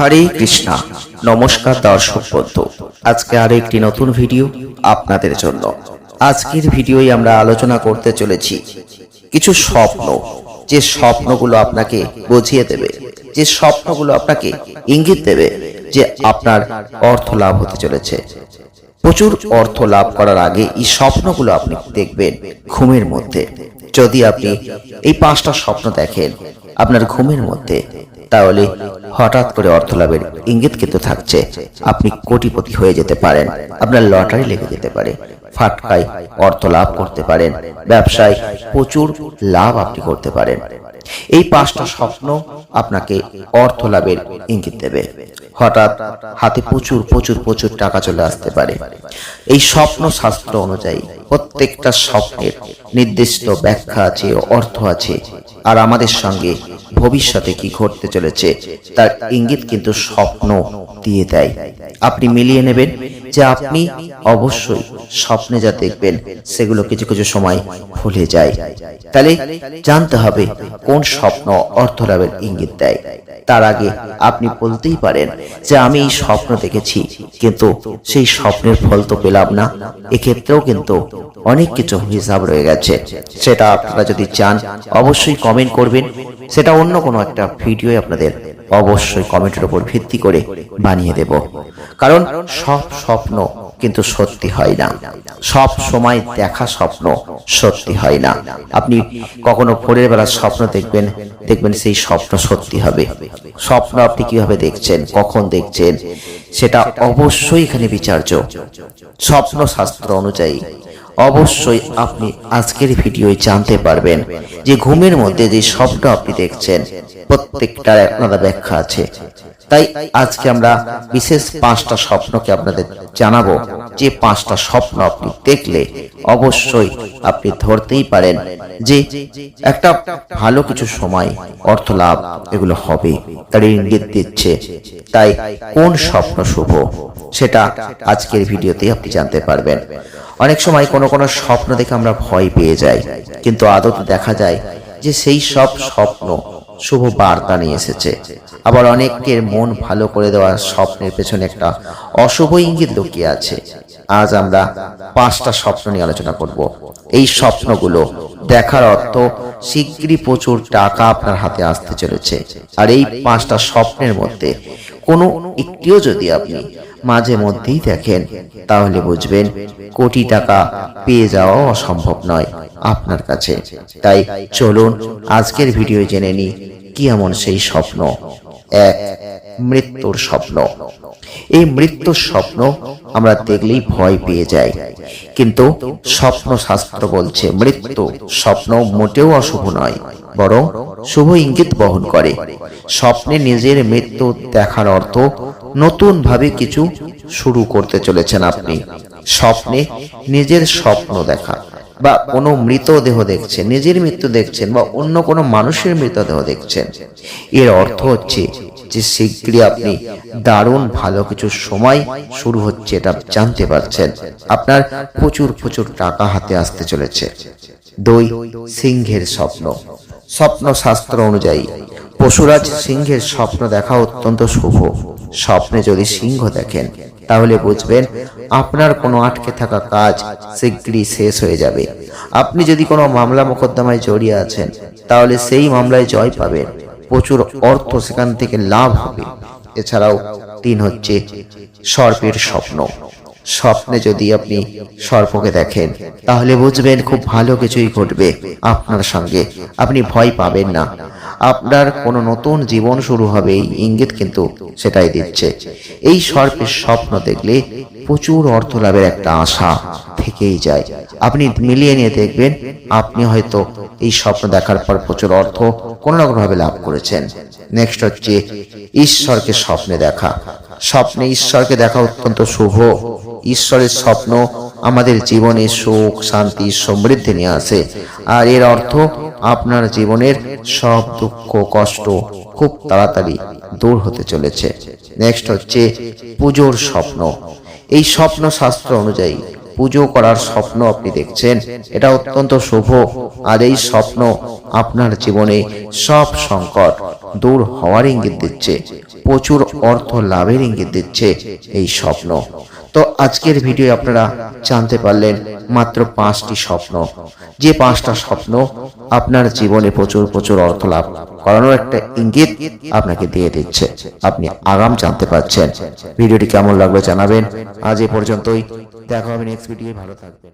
হরে কৃষ্ণা। নমস্কার দর্শক বন্ধু, আজকে আরও একটি নতুন ভিডিও আপনাদের জন্য। আজকের ভিডিওই আমরা আলোচনা করতে চলেছি কিছু স্বপ্ন। যে স্বপ্নগুলো আপনাকে বুঝিয়ে দেবে, যে স্বপ্নগুলো আপনাকে ইঙ্গিত দেবে যে আপনার অর্থ লাভ হতে চলেছে। প্রচুর অর্থ লাভ করার আগে এই স্বপ্নগুলো আপনি দেখবেন ঘুমের মধ্যে। যদি আপনি এই পাঁচটা স্বপ্ন দেখেন, আপনার ঘুমের মধ্যে তাহলে হঠাৎ করে অর্থ লাভের ইঙ্গিত কিন্তু থাকছে। আপনি কোটিপতি হয়ে যেতে পারেন, আপনার লটারি লেগে যেতে পারে, ফাটকায় অর্থ লাভ করতে পারেন, ব্যবসায় প্রচুর লাভ আপনি করতে পারেন। এই পাঁচটা স্বপ্ন আপনাকে অর্থ লাভের ইঙ্গিত দেবে। হঠাৎ হাতে প্রচুর প্রচুর প্রচুর টাকা চলে আসতে পারে। এই স্বপ্ন শাস্ত্র অনুযায়ী প্রত্যেকটা স্বপ্নের নির্দিষ্ট ব্যাখ্যা আছে, অর্থ আছে, আর আমাদের সঙ্গে ভবিষ্যতে কি ঘটতে চলেছে তার ইঙ্গিত কিন্তু স্বপ্ন দিয়ে দেয়। আপনি মিলিয়ে নেবেন। যে আপনি অবশ্যই স্বপ্নে যা দেখবেন, সেগুলো কিছু কিছু সময় ভুলে যায়। তাহলে জানতে হবে কোন স্বপ্ন অর্থ লাভের ইঙ্গিত দেয়। তার আগে আপনি বলতেই পারেন যে, আমি এই স্বপ্ন দেখেছি, কিন্তু সেই স্বপ্নের ফল তো পেলাম না। এক্ষেত্রেও কিন্তু অনেক কিছু হিসাব রয়ে গেছে। সেটা আপনারা যদি চান, অবশ্যই কমেন্ট করবেন। সেটা অন্য কোনো একটা ভিডিও আপনাদের অবশ্যই কমেন্টের উপর ভিত্তি করে বানিয়ে দেব। কারণ সব স্বপ্ন কিন্তু সত্যি হয় না। সব সময় দেখা স্বপ্ন সত্যি হয় না। আপনি কখনো ভোরের বেলা স্বপ্ন দেখবেন দেখবেন সেই স্বপ্ন সত্যি হবে। স্বপ্ন আপনি কীভাবে দেখছেন, কখন দেখছেন, সেটা অবশ্যই এখানে বিচার্য। স্বপ্ন শাস্ত্র অনুযায়ী অবশ্যই আপনি আজকের ভিডিওয় জানতে পারবেন যে ঘুমের মধ্যে যে স্বপ্ন আপনি দেখছেন, প্রত্যেকটার আলাদা ব্যাখ্যা আছে। তাই আজকে আমরা বিশেষ পাঁচটা স্বপ্নকে আপনাদের জানাব। যে পাঁচটা স্বপ্ন আপনি দেখলে অবশ্যই আপনি ধরতেই পারেন যে একটা ভালো কিছু সময় অর্থ লাভ এগুলো হবে। তার ইঙ্গিত দিচ্ছে। তাই কোন স্বপ্ন শুভ? সেটা আজকের ভিডিওতে আপনি জানতে পারবেন। অনেক সময় কোনো কোনো স্বপ্ন দেখে আমরা ভয় পেয়ে যাই। কিন্তু আদতে দেখা যায় যে সেই সব স্বপ্ন শুভ বার্তা নিয়ে এসেছে। আবার অনেকের মন ভালো করে দেওয়ার স্বপ্নের পেছনে একটা অশুভ ইঙ্গিত লুকিয়ে আছে। আজ আমরা পাঁচটা স্বপ্ন নিয়ে আলোচনা করব। এই স্বপ্নগুলো দেখার অর্থ শীঘ্রই প্রচুর টাকা আপনার হাতে আসতে চলেছে। আর এই পাঁচটা স্বপ্নের মধ্যে কোনো একটিও যদি আপনি মাঝে মধ্যেই দেখেন, তাহলে বুঝবেন কোটি টাকা পেয়ে যাওয়া অসম্ভব নয় আপনার কাছে। তাই চলুন আজকের ভিডিও জেনে নি কি এমন সেই স্বপ্ন। এক মৃত্যুর স্বপ্ন। এই মৃত্যুর স্বপ্ন আমরা দেখলেই ভয় পেয়ে যাই। কিন্তু স্বপ্ন শাস্ত্র বলছে, মৃত্যু স্বপ্ন মোটেও অশুভ নয়, বরং শুভ ইঙ্গিত বহন করে। স্বপ্নে নিজের মৃত্যু দেখার অর্থ নতুন ভাবে কিছু শুরু করতে চলেছেন আপনি। স্বপ্নে নিজের স্বপ্ন দেখা বা কোনো মৃতদেহ দেখছেন, নিজের মৃত্যু দেখছেন বা অন্য কোনো মানুষের মৃতদেহ দেখছেন। এর অর্থ হচ্ছে যে শীঘ্রই আপনি। দারুণ ভালো কিছু সময় শুরু হচ্ছে এটা জানতে পারছেন। আপনার প্রচুর প্রচুর টাকা হাতে আসতে চলেছে। দুই সিংহের স্বপ্ন। স্বপ্ন শাস্ত্র অনুযায়ী, পশুরাজ সিংহের স্বপ্ন দেখা অত্যন্ত শুভ। স্বপ্নে যদি সিংহ দেখেন, তাহলে বুঝবেন আপনার কোনো আটকে থাকা কাজ শীঘ্রই শেষ হয়ে যাবে। আপনি যদি কোনো মামলা মোকদ্দমায় জড়িয়ে আছেন, তাহলে সেই মামলায় জয় পাবেন। প্রচুর অর্থ সেখান থেকে লাভ হবে। এছাড়াও তিন হচ্ছে সর্পের স্বপ্ন। স্বপ্নে যদি আপনি সর্পকে দেখেন, তাহলে বুঝবেন খুব ভালো কিছুই ঘটবে আপনার সঙ্গে। আপনি ভয় পাবেন না। আপনার কোনো নতুন জীবন শুরু হবে ইঙ্গিত কিন্তু সেটাই দিচ্ছে। এই সর্পের স্বপ্ন দেখলে প্রচুর অর্থ লাভের একটা আশা থেকেই যায়। আপনি মিলিয়ে নিয়ে দেখবেন, আপনি হয়তো এই স্বপ্ন দেখার পর প্রচুর অর্থ কোনো না কোনোভাবে লাভ করেছেন। নেক্সট হচ্ছে, ঈশ্বরকে স্বপ্নে দেখা। স্বপ্নে ঈশ্বরকে দেখা অত্যন্ত শুভ। ঈশ্বরের স্বপ্ন আমাদের জীবনে সুখ, শান্তি, সমৃদ্ধি নিয়ে আসে। আর এর অর্থ আপনার জীবনের সব দুঃখ, কষ্ট খুব তাড়াতাড়ি দূর হতে চলেছে। নেক্সট হচ্ছে, পুজোর স্বপ্ন। এই স্বপ্ন শাস্ত্র অনুযায়ী পুজো করার স্বপ্ন আপনি দেখছেন। এটা অত্যন্ত শুভ। আর এই স্বপ্ন আপনার জীবনে সব সংকট দূর হওয়ার ইঙ্গিত দিচ্ছে। প্রচুর অর্থ লাভের ইঙ্গিত দিচ্ছে এই স্বপ্ন। তো আজকের ভিডিও আপনারা জানতে পারলেন মাত্র পাঁচটি স্বপ্ন। যে পাঁচটা স্বপ্ন আপনার জীবনে প্রচুর প্রচুর অর্থ লাভ করানোর একটা ইঙ্গিত আপনাকে দিয়ে দিচ্ছে। আপনি আগাম জানতে পারছেন। ভিডিওটি কেমন লাগল জানাবেন। আজ এ পর্যন্তই। দেখা হবে নেক্সট ভিডিও ভালো থাকবেন।